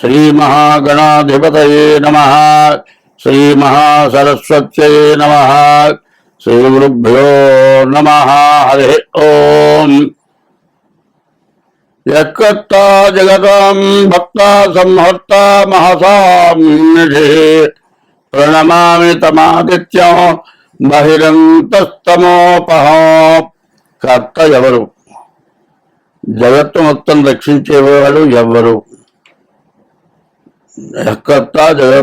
శ్రీమహాగణాధిపతయే నమ శ్రీమహాసరస్వత్యై నమ శ్రీగురుభ్యో నమ హరి ఓం. యత్కర్త జగతాం భక్త సంహర్త మహసాం ప్రణమామి తమాదిత్యం బహిరంతస్తమోపహ. కర్త ఎవరు? జగత్తు మొత్తం రక్షించేవాడు ఎవరు?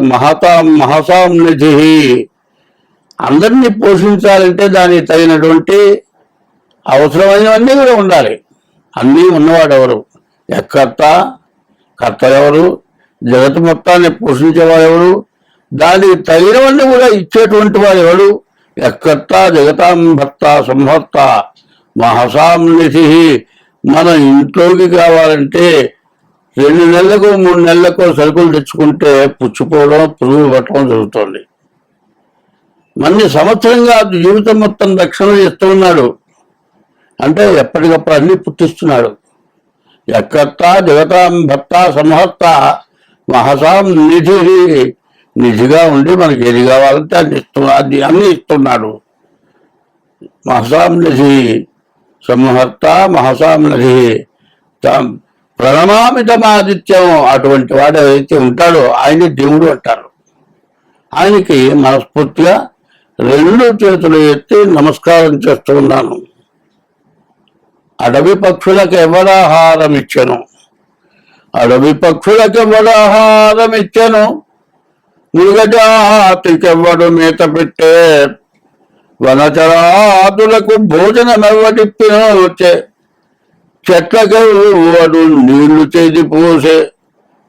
మహతా మహసాం నిధి అందరినీ పోషించాలంటే దానికి తగినటువంటి అవసరమైనవన్నీ కూడా ఉండాలి. అన్నీ ఉన్నవాడెవరు? ఎక్కర్త కర్త ఎవరు జగత్ మొత్తాన్ని పోషించేవాడు ఎవరు దానికి తగినవన్నీ కూడా ఇచ్చేటువంటి వాడు ఎవడు ఎక్కర్త జగతాం భర్త సంహర్త మహసాం నిధి మనం ఇంట్లోకి కావాలంటే రెండు నెలలకు మూడు నెలలకు సరుకులు తెచ్చుకుంటే పుచ్చిపోవడం పురుగులు పట్టడం జరుగుతుంది. మన్ని సంవత్సరంగా జీవితం మొత్తం రక్షణ చేస్తున్నాడు అంటే ఎప్పటికప్పుడు అన్ని పుట్టిస్తున్నాడు. ఎక్కత్త జగతాం భక్త సంహత్త మహసాం నిధి నిధిగా ఉండి మనకి ఏది కావాలంటే అది ఇస్తున్నాడు అది అన్ని ఇస్తున్నాడు. మహసాం నిధి సంహర్త మహసాం నిధి ప్రణమామితమాదిత్యం అటువంటి వాడు ఏదైతే ఉంటాడో ఆయన్ని దేవుడు అంటారు. ఆయనకి మనస్ఫూర్తిగా రెండు చేతులు ఎత్తి నమస్కారం చేస్తూ ఉన్నాను. అడవి పక్షులకు ఎవరాహారం ఇచ్చాను? అడవి పక్షులకు ఎవరాహారం ఇచ్చాను? మృగజాతికెవ్వడు మేత పెట్టే. వనచరాదులకు భోజనం చెట్లకై వాడు నీళ్ళు చేసి పోసే.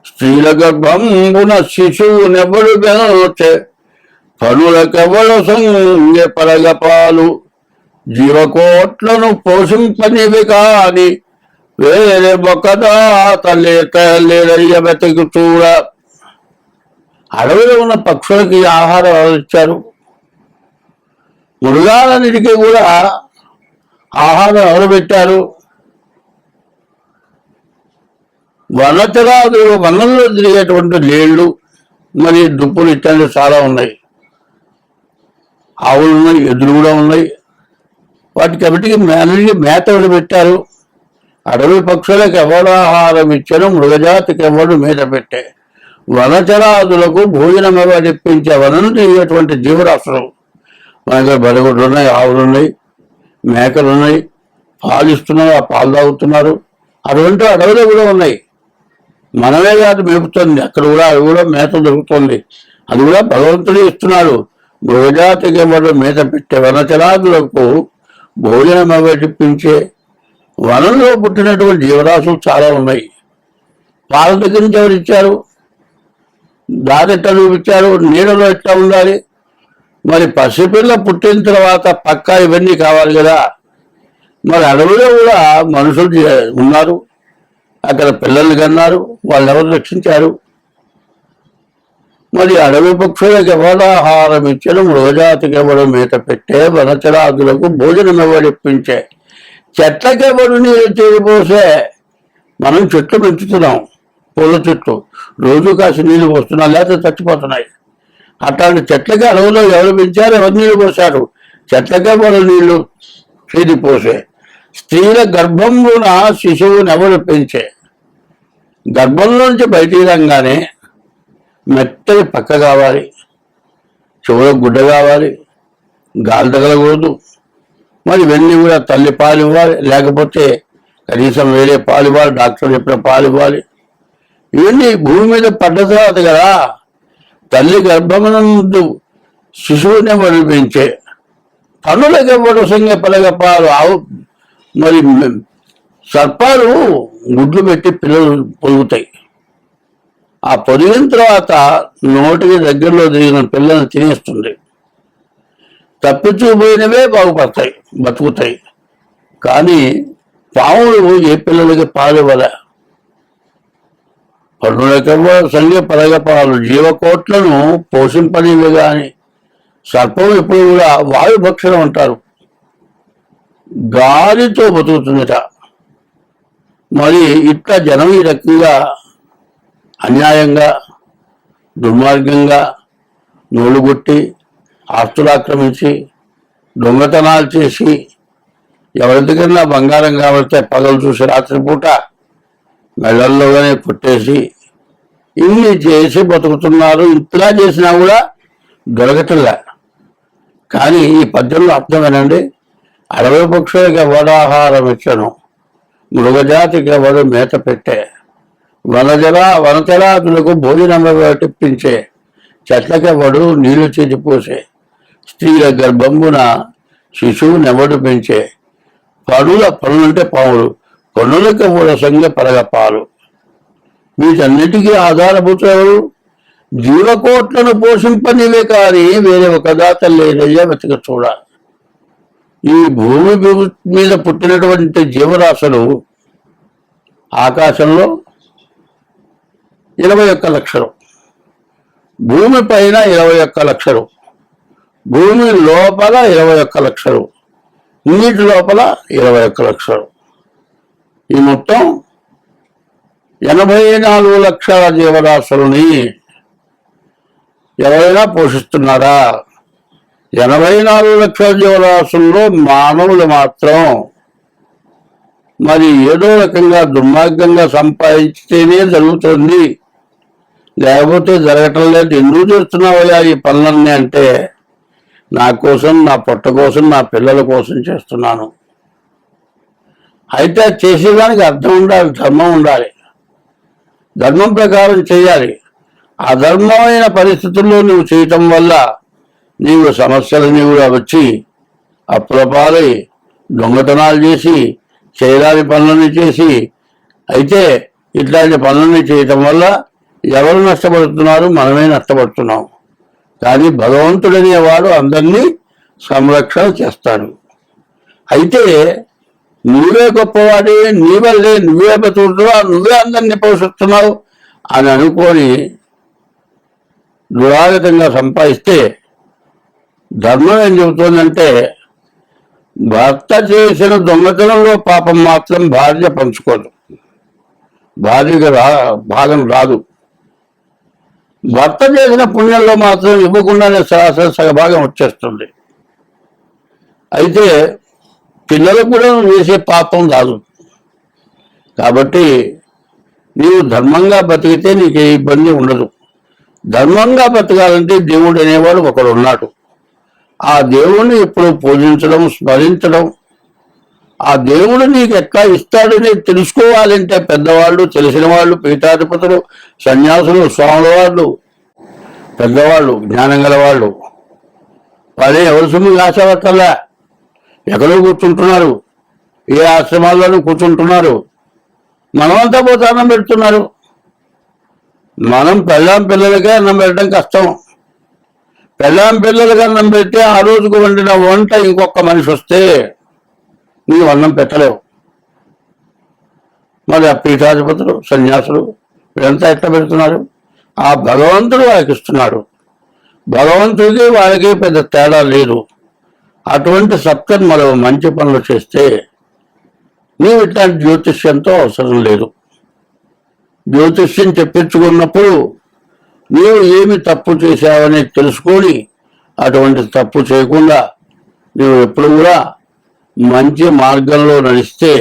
స్త్రీల గర్భంబున శిశువు నెవడు బెనోచే పనులకెవడు సంగె పరగపాలు జీవకోట్లను పోషింపనివి కాని వేరే మొక్కదాత లేక లేరయ్య వెతకు చూడ. అడవిలో ఉన్న పక్షులకి ఆహారం ఇచ్చారు మృగాలన్నిటికీ కూడా ఆహారం ఎవరు పెట్టారు వనతగా వనంలో తిరిగేటువంటి నీళ్ళు మరి దుప్పులు ఇట్లాంటివి చాలా ఉన్నాయి. ఆవులు ఉన్నాయి ఎద్దులు కూడా ఉన్నాయి. వాటికి అవిటికి మేనకి మేత పెట్టారు. అడవి పక్షులకు ఎవడు ఆహారం ఇచ్చారు మృగజాతికి ఎవడు మేత పెట్టే. వనచరాదులకు భోజనం ఎవరు ఇప్పించే వనను తిరిగేటువంటి జీవరాశులు. మన దగ్గర బడగుడ్లు ఉన్నాయి ఆవులు ఉన్నాయి మేకలు ఉన్నాయి పాలు ఇస్తున్నారు ఆ పాలు తాగుతున్నారు. అటువంటి అడవులు కూడా ఉన్నాయి. మనమే కాదు మేపుతుంది. అక్కడ కూడా అది కూడా మేత దొరుకుతుంది. అది కూడా భగవంతుడు ఇస్తున్నాడు. మృగజాతికి ఎవరు మేత పెట్టే వనచరాదులకు భోజనం అవటిప్పించే వనంలో పుట్టినటువంటి జీవరాశులు చాలా ఉన్నాయి. పాల దగ్గర నుంచి ఎవరు ఇచ్చారు? దారి ఎట్లా చూపించారు? నీడలో ఎట్లా ఉండాలి? మరి పసిపిల్ల పుట్టిన తర్వాత పక్కా ఇవన్నీ కావాలి కదా? మరి అడవిలో కూడా మనుషులు ఉన్నారు. అక్కడ పిల్లలు కన్నారు వాళ్ళు ఎవరు రక్షించారు? మరి అడవి పక్షులకు ఎవరు ఆహారం ఇచ్చడం మృగజాతికి మేత పెట్టే వనచరాదులకు భోజనం ఎవరు ఇప్పించే? నీరు చేరిపోసే? మనం చెట్లు పెంచుతున్నాం పూల చెట్లు. రోజు కాసి నీళ్ళు పోస్తున్నాం లేకపోతే చచ్చిపోతున్నాయి. అట్లాంటి చెట్లకి అడవులో ఎవరు పెంచారు? ఎవరు నీళ్ళు పోశారు చెట్లకే ఎవరు నీళ్ళు చేరిపోసే? స్త్రీల గర్భంలోన శిశువుని ఎవరు పెంచే? గర్భంలోంచి బయటికి రంగానే మెత్తని పక్క కావాలి. చెవుల గుడ్డ కావాలి. గాలి తగలకూడదు. మరి ఇవన్నీ కూడా తల్లి పాలు ఇవ్వాలి. లేకపోతే కనీసం వేరే పాలు ఇవ్వాలి. డాక్టర్ చెప్పిన పాలు ఇవ్వాలి. ఇవన్నీ భూమి మీద పడ్డ తర్వాత కదా తల్లి గర్భమునందు శిశువుని ఎవరు పనులకి వరుసంగా పలగపాలు ఆవు. మరి సర్పాలు గుడ్లు పెట్టి పిల్లలు పొదుగుతాయి. ఆ పొదిగిన తర్వాత నోటికి దగ్గరలో దిగిన పిల్లల్ని తినేస్తుంది తప్పించుకుపోయినవే బాగుపడతాయి బతుకుతాయి. కానీ పాములు ఏ పిల్లలకి పాలు ఇవ్వల పన్నులకెవ్వ సంఘ పరగపాలు జీవకోట్లను పోషింపనివి కానీ సర్పం ఎప్పుడు కూడా వాయుభక్షణం అంటారు. గాలితో బతుకుతుందట. మరి ఇట్లా జనం ఈ రకంగా అన్యాయంగా దుర్మార్గంగా నోలుగొట్టి ఆస్తులు ఆక్రమించి దొంగతనాలు చేసి ఎవరి దగ్గర బంగారం కావలితే పగలు చూసి రాత్రిపూట మెడల్లోనే కొట్టేసి ఇన్ని చేసి బతుకుతున్నారు ఇంతలా చేసినా కూడా దొరకటంలే. కానీ ఈ పద్యంలో అర్థం వినండి అడవి పక్షులకు వడాహారం ఇచ్చను. మృగజాతికి ఎవడు మేత పెట్టే? వనజల వనచరాదులకు భోజనం తిప్పించే చెట్లకెవడు నీళ్ళు చేతిపోసే స్త్రీల గర్భంబున శిశువు నెవడు పెంచే? పనుల పనులంటే పాములు పనులకు కూడా సంగ పరగపాలు వీటన్నిటికీ ఆధారభూత ఎవరు? జీవకోట్లను పోషింపనివే కానీ వేరే ఒక దాత లేదయ్యా వెతక చూడాలి ఈ భూమి మీద పుట్టినటువంటి జీవరాశులు ఆకాశంలో ఇరవై ఒక్క లక్షలు. భూమి పైన ఇరవై ఒక్క లక్షలు. భూమి లోపల ఇరవై ఒక్క లక్షలు. నీటి లోపల ఇరవై ఒక్క లక్షలు. ఈ మొత్తం ఎనభై నాలుగు లక్షల జీవరాశులని ఎవరైనా పోషిస్తున్నారా? ఎనభై నాలుగు లక్షల జీవరాశుల్లో మానవులు మాత్రం మరి ఏదో రకంగా దుర్మార్గంగా సంపాదించితేనే జరుగుతుంది. లేకపోతే జరగటం లేదు. ఎందుకు చేస్తున్నావయ్యా ఈ పనులన్నీ అంటే నా కోసం నా పొట్ట కోసం నా పిల్లల కోసం చేస్తున్నాను. అయితే చేసేదానికి అర్థం ఉండాలి ధర్మం ఉండాలి. ధర్మం ప్రకారం చేయాలి. అధర్మమైన పరిస్థితుల్లో నువ్వు చేయటం వల్ల నీవు సమస్యలని కూడా వచ్చి అప్రపాలై దొంగతనాలు చేసి చేయరాని పనులని చేసి అయితే ఇట్లాంటి పనులని చేయటం వల్ల ఎవరు నష్టపడుతున్నారు? మనమే నష్టపడుతున్నాం. కానీ భగవంతుడనేవాడు అందరినీ సంరక్షణ చేస్తాడు. అయితే నువ్వే గొప్పవాడి నీ వల్లే నువ్వే బతుకుతున్నావు నువ్వే అందరినీ పోషిస్తున్నావు అని అనుకొని దురాగతంగా సంపాదిస్తే ధర్మం ఏం చెబుతోందంటే భర్త చేసిన దొంగతనంలో పాపం మాత్రం భార్య పంచుకోదు. భార్యగా రా భాగం రాదు. భర్త చేసిన పుణ్యంలో మాత్రం ఇవ్వకుండానే సరాసరి సగభాగం వచ్చేస్తుంది. అయితే పిల్లలకు కూడా చేసే పాపం రాదు. కాబట్టి నీవు ధర్మంగా బతికితే నీకు ఏ ఇబ్బంది ఉండదు. ధర్మంగా బతకాలంటే దేవుడు అనేవాడు ఒకడు ఉన్నాడు ఆ దేవుణ్ణి ఎప్పుడు పూజించడం స్మరించడం. ఆ దేవుడు నీకు ఎట్లా ఇస్తాడని తెలుసుకోవాలంటే పెద్దవాళ్ళు తెలిసిన వాళ్ళు పీఠాధిపతులు సన్యాసులు స్వాముల వాళ్ళు పెద్దవాళ్ళు జ్ఞానం గల వాళ్ళు వాళ్ళే ఎవరి సొమ్ము ఆశపడతలే ఎక్కడో కూర్చుంటున్నారు. ఏ ఆశ్రమాల్లోనూ కూర్చుంటున్నారు. మనమంతా పోతే అన్నం పెడుతున్నారు. మనం పెళ్ళాం పిల్లలకే అన్నం పెట్టడం కష్టం. పెళ్ళాం పిల్లలకి అన్నం పెట్టి ఆ రోజుకు వండిన వంట ఇంకొక మనిషి వస్తే నీవు అన్నం పెట్టలేవు. మరి ఆ పీఠాధిపతులు సన్యాసులు వీళ్ళంతా ఎట్లా పెడుతున్నారు? ఆ భగవంతుడు వాళ్ళకి ఇస్తున్నాడు. భగవంతుడికి వాళ్ళకి పెద్ద తేడా లేదు. అటువంటి సత్కర్మలు మంచి పనులు చేస్తే నీవు ఇట్లాంటి జ్యోతిష్యంతో అవసరం లేదు. జ్యోతిష్యం చెప్పించుకున్నప్పుడు నీవు ఏమి తప్పు చేశావని తెలుసుకొని అటువంటి తప్పు చేయకుండా నీవు ఎప్పుడు కూడా మంచి మార్గంలో నడిస్తే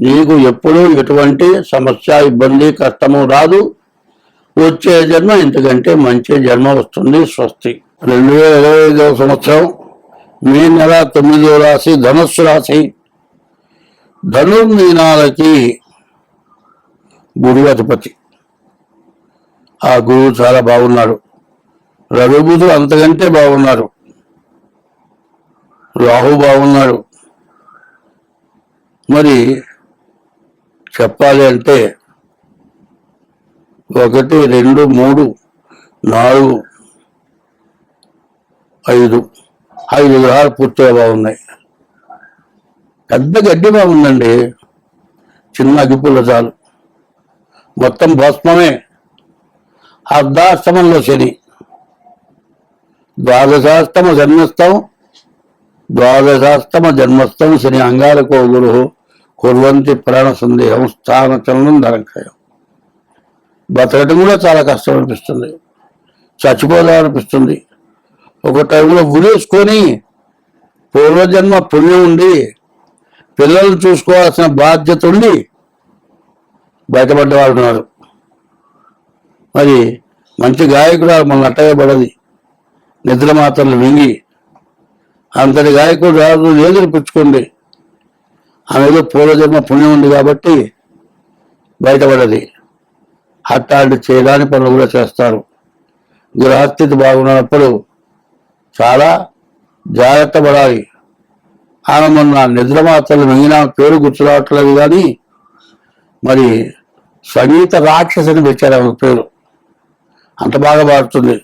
నీకు ఎప్పుడూ ఎటువంటి సమస్య ఇబ్బంది కష్టము రాదు. వచ్చే జన్మ ఇంతకంటే మంచి జన్మ వస్తుంది స్వస్తి. రెండు వేల ఇరవై ఐదవ సంవత్సరం మే నెల తొమ్మిదవ రాశి ధనుస్సు రాశి. ధనుర్మీనాలకి గురువు అధిపతి. ఆ గురువు చాలా బాగున్నాడు. రఘుబుధుడు అంతకంటే బాగున్నారు రాహు బాగున్నాడు. మరి చెప్పాలి అంటే ఒకటి రెండు మూడు నాలుగు ఐదు. ఐదు గ్రహాలు పూర్తిగా బాగున్నాయి. పెద్ద గడ్డి బాగుందండి. చిన్న అగ్గిపుల్ల చాలు. మొత్తం భస్మమే. అర్ధాష్టమంలో శని. ద్వాదశాష్టమ జన్మస్థం ద్వాదశాష్టమ జన్మస్థం శని అంగారకో గురు కుర్వంతి ప్రాణ సందేహం స్థాన చలనం ధనంకయం బతకటం కూడా చాలా కష్టం అనిపిస్తుంది చచ్చిపోదాం అనిపిస్తుంది ఒక టైంలో ఉరేసుకొని పూర్వజన్మ పుణ్యం ఉండి పిల్లల్ని చూసుకోవాల్సిన బాధ్యత ఉండి బయటపడ్డవాళ్ళు ఉన్నారు. మరి మంచి గాయకుడు మన నట్టయబడది నిద్ర మాత్రలు వింగి అంతటి గాయకుడు రాదు ఏదులు పుచ్చుకోండి ఆమెలో పూర్వజన్మ పుణ్యం ఉంది కాబట్టి బయటపడది. అట్లాంటి చేయడానికి పనులు కూడా చేస్తారు. గృహస్థితి బాగున్నప్పుడు చాలా జాగ్రత్త పడాలి. ఆమె మొన్న నిద్ర మాత్రలు మింగిన పేరు గుర్తురావట్లేదు కానీ మరి సంగీత రాక్షసుని పెట్టారు ఆమె పేరు. అంత బాగా పాడుతుంది.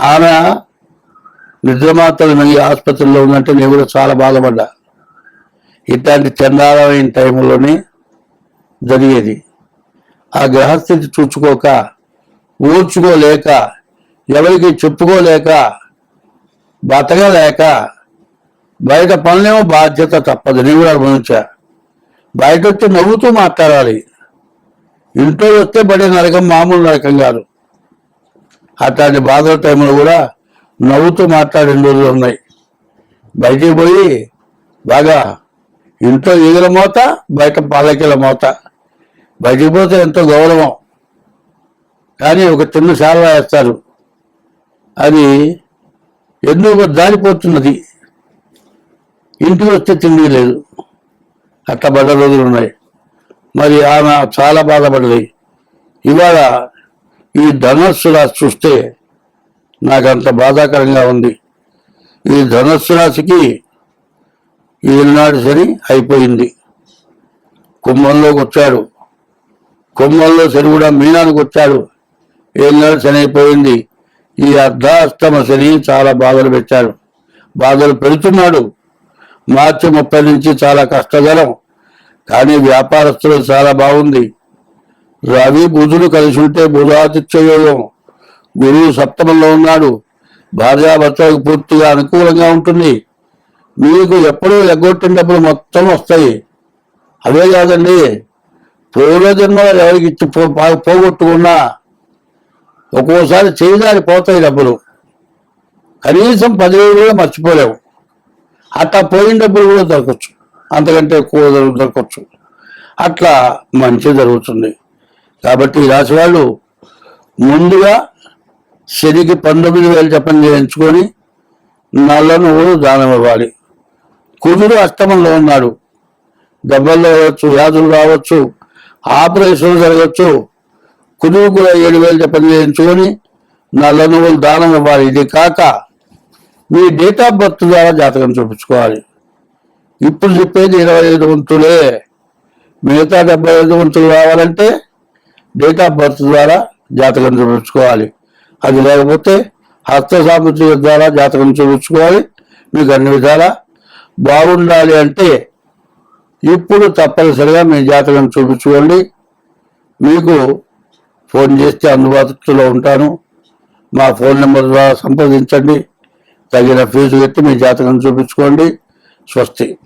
ఆమె నిద్ర మాత్రలు మింగి ఆసుపత్రిలో ఉందంటే నేను కూడా చాలా బాధపడ్డా. ఇట్లాంటి చందాలమైన టైంలోనే జరిగేది. ఆ గ్రహస్థితి చూచుకోక ఊడ్చుకోలేక ఎవరికి చెప్పుకోలేక బతకలేక బయట పనులేమో బాధ్యత తప్పదు. నేను కూడా అనుభవించా. బయట వచ్చి నవ్వుతూ మాట్లాడాలి. ఇంట్లో వస్తే పడే నరకం మామూలు నరకం కాదు. అట్లాంటి బాధల టైంలో కూడా నవ్వుతూ మాట్లాడిన రోజులు ఉన్నాయి. బయటికి పోయి బాగా ఇంట్లో ఈగల మోత బయట పాలకీల మోత. బయటికి పోతే ఎంతో గౌరవం. కానీ ఒక చిన్న శాల వేస్తారు. అది ఎందుకు దారిపోతున్నది. ఇంటికి వస్తే తిండి లేదు. అట్లా పడ్డ రోజులు ఉన్నాయి. మరి ఆమె చాలా బాధపడ్డది. ఇవాళ ఈ ధనస్సు రాశి చూస్తే నాకు అంత బాధాకరంగా ఉంది. ఈ ధనస్సు రాశికి ఈనాడు శని అయిపోయింది. కుంభంలోకి వచ్చాడు. కుంభంలో శని కూడా మీనానికి వచ్చాడు. ఏనాడు శని అయిపోయింది. ఈ అర్ధాష్టమ శని చాలా బాధలు పెట్టాడు. బాధలు పెడుతున్నాడు. మార్చి ముప్పై నుంచి చాలా కష్టతరం. కానీ వ్యాపారస్తులు చాలా బాగుంది. రవి బుధుడు కలిసి ఉంటే బుధాదిత్య యోగం గురువు సప్తమంలో ఉన్నాడు. భార్యాభర్తలకు పూర్తిగా అనుకూలంగా ఉంటుంది. మీకు ఎప్పుడూ డబ్బులు మొత్తం వస్తాయి. అవే కాదండి పూర్వజన్మలో ఎవరికి ఇచ్చి పో- పోగొట్టుకున్నా ఒక్కోసారి చేయదారి పోతాయి డబ్బులు. కనీసం పదివేలు కూడా మర్చిపోలేవు. అట్లా పోయిన డబ్బులు కూడా దొరకచ్చు. అంతకంటే ఎక్కువ దొరకచ్చు. అట్లా మంచి జరుగుతుంది. కాబట్టి ఈ రాశి వాళ్ళు ముందుగా శనికి పంతొమ్మిది వేలు చెప్పని చేయించుకొని నల్లను దానం ఇవ్వాలి. కుజుడు అష్టమంలో ఉన్నాడు. దెబ్బలు రావచ్చు వ్యాధులు రావచ్చు ఆపరేషన్లు జరగచ్చు కుదురు కూడా ఏడు వేలు చెప్పని చేయించుకొని నల్ల నువ్వులు దానం ఇవ్వాలి. ఇది కాక మీ డేట్ ఆఫ్ బర్త్ ద్వారా జాతకం చూపించుకోవాలి. ఇప్పుడు చెప్పేది ఇరవై ఐదు వంతులే. మిగతా డెబ్బై ఐదు వంతులు రావాలంటే డేట్ ఆఫ్ బర్త్ ద్వారా జాతకం చూపించుకోవాలి. అది లేకపోతే హస్త సామర్థ్యం ద్వారా జాతకం చూపించుకోవాలి. మీకు అన్ని విధాలా బాగుండాలి అంటే ఇప్పుడు తప్పనిసరిగా మీ జాతకం చూపించుకోండి. మీకు ఫోన్ చేస్తే అందుబాటులో ఉంటాను. మా ఫోన్ నెంబర్ ద్వారా సంప్రదించండి. తగిన ఫీజు పెట్టి మీ జాతకం చూపించుకోండి. స్వస్తి.